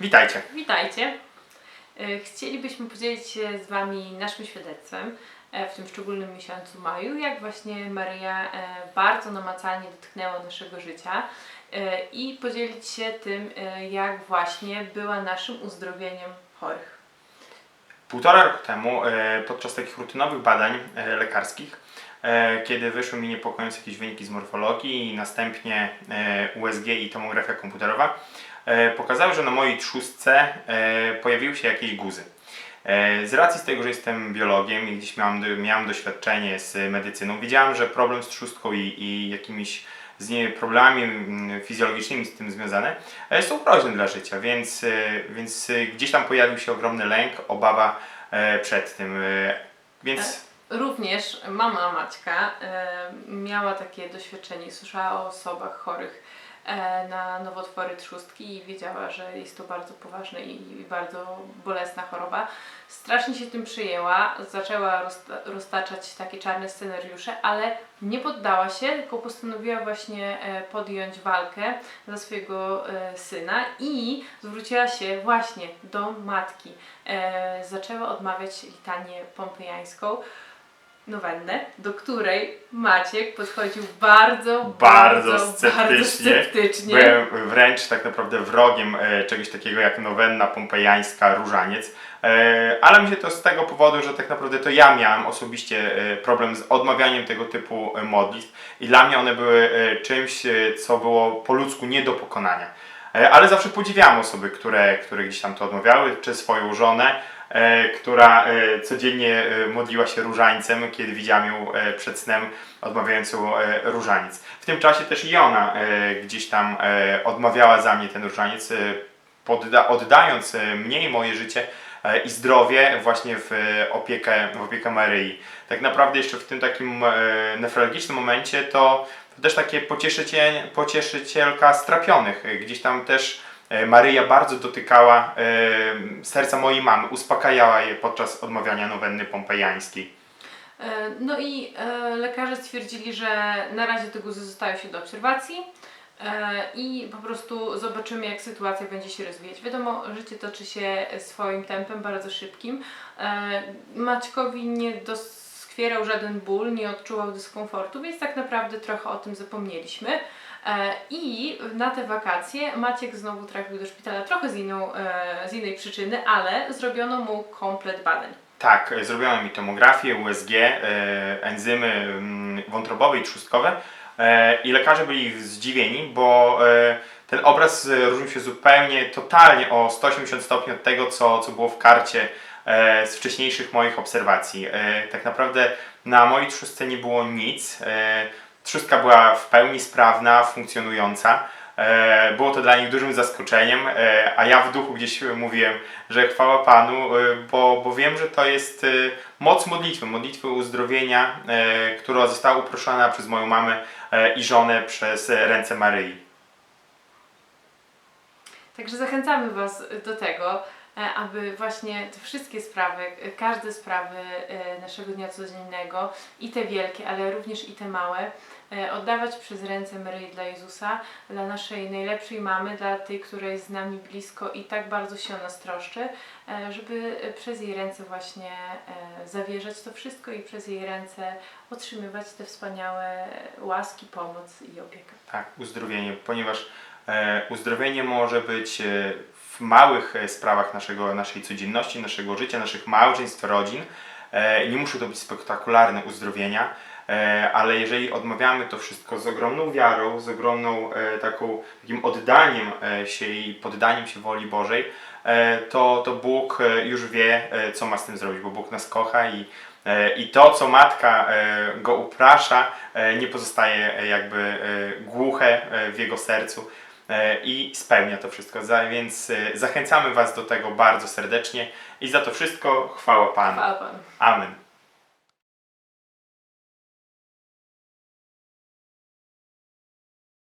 Witajcie. Witajcie. E, Chcielibyśmy podzielić się z Wami naszym świadectwem e, w tym szczególnym miesiącu maju, jak właśnie Maryja e, bardzo namacalnie dotknęła naszego życia i podzielić się tym, jak właśnie była naszym uzdrowieniem chorych. Półtora roku temu, podczas takich rutynowych badań lekarskich, kiedy wyszły mi niepokojące jakieś wyniki z morfologii i następnie USG i tomografia komputerowa, pokazały, że na mojej trzustce e, pojawiły się jakieś guzy. E, Z racji z tego, że jestem biologiem i gdzieś miałem, miałem doświadczenie z medycyną, wiedziałem, że problem z trzustką i, i jakimiś z nie, problemami mm, fizjologicznymi z tym związane e, są groźne dla życia, więc, e, więc e, gdzieś tam pojawił się ogromny lęk, obawa e, przed tym. e, Więc Również mama Maćka e, miała takie doświadczenie, słyszała o osobach chorych e, na nowotwory trzustki i wiedziała, że jest to bardzo poważna i bardzo bolesna choroba. Strasznie się tym przyjęła, zaczęła rozta- roztaczać takie czarne scenariusze, ale nie poddała się, tylko postanowiła właśnie e, podjąć walkę za swojego e, syna i zwróciła się właśnie do matki. E, Zaczęła odmawiać litanię pompejańską nowennę, do której Maciek podchodził bardzo, Bardzo bardzo, sceptycznie. bardzo sceptycznie. byłem wręcz tak naprawdę wrogiem e, czegoś takiego jak nowenna pompejańska Różaniec. E, Ale myślę to z tego powodu, że tak naprawdę to ja miałem osobiście e, problem z odmawianiem tego typu e, modlitw i dla mnie one były e, czymś, e, co było po ludzku nie do pokonania. E, Ale zawsze podziwiałem osoby, które, które gdzieś tam to odmawiały, czy swoją żonę, która e, codziennie e, modliła się różańcem, kiedy widziałem ją e, przed snem odmawiającą e, różaniec. W tym czasie też i ona e, gdzieś tam e, odmawiała za mnie ten różaniec, e, oddając e, mnie i moje życie e, i zdrowie właśnie w e, opiekę, w opiekę Maryi. Tak naprawdę jeszcze w tym takim e, nefrologicznym momencie to, też takie pocieszyciel, pocieszycielka strapionych. E, Gdzieś tam też e, Maryja bardzo dotykała e, serca mojej mamy, uspokajała je podczas odmawiania nowenny pompejańskiej. E, No i e, lekarze stwierdzili, że na razie te guzy zostają się do obserwacji e, i po prostu zobaczymy, jak sytuacja będzie się rozwijać. Wiadomo, życie toczy się swoim tempem, bardzo szybkim. E, Maćkowi nie doskwierał żaden ból, nie odczuwał dyskomfortu, więc tak naprawdę trochę o tym zapomnieliśmy. E, I na te wakacje Maciek znowu trafił do szpitala trochę z, inną, e, z innej przyczyny, ale zrobiono mu komplet badań. Tak, e, zrobiono mi tomografię, USG, enzymy mm, wątrobowe i trzustkowe i lekarze byli zdziwieni, bo ten obraz różnił się zupełnie, totalnie o 180 stopni od tego, co, co było w karcie z wcześniejszych moich obserwacji. E, tak naprawdę na mojej trzustce nie było nic. E, trzustka była w pełni sprawna, funkcjonująca. E, Było to dla nich dużym zaskoczeniem, e, a ja w duchu gdzieś mówiłem, że chwała Panu, e, bo, bo wiem, że to jest e, moc modlitwy, modlitwy uzdrowienia, e, która została uproszona przez moją mamę e, i żonę przez e, ręce Maryi. Także zachęcamy Was do tego, e, aby właśnie te wszystkie sprawy, e, każde sprawy e, naszego dnia codziennego, i te wielkie, ale również i te małe, e, oddawać przez ręce Maryi dla Jezusa, dla naszej najlepszej mamy, dla tej, która jest z nami blisko i tak bardzo się o nas troszczy, e, żeby przez jej ręce właśnie e, zawierzać to wszystko i przez jej ręce otrzymywać te wspaniałe łaski, pomoc i opiekę. Tak, uzdrowienie, ponieważ e, uzdrowienie może być e, w małych e, sprawach naszego, naszej codzienności, naszego życia, naszych małżeństw, rodzin. E, nie muszą to być spektakularne uzdrowienia, e, ale jeżeli odmawiamy to wszystko z ogromną wiarą, z ogromną e, taką, takim oddaniem e, się i poddaniem się woli Bożej, e, to, to Bóg e, już wie, e, co ma z tym zrobić, bo Bóg nas kocha i, e, i to, co matka e, go uprasza, e, nie pozostaje e, jakby e, głuche e, w jego sercu e, i spełnia to wszystko. Więc e, zachęcamy Was do tego bardzo serdecznie i za to wszystko chwała Panu. Chwała Panu. Amen.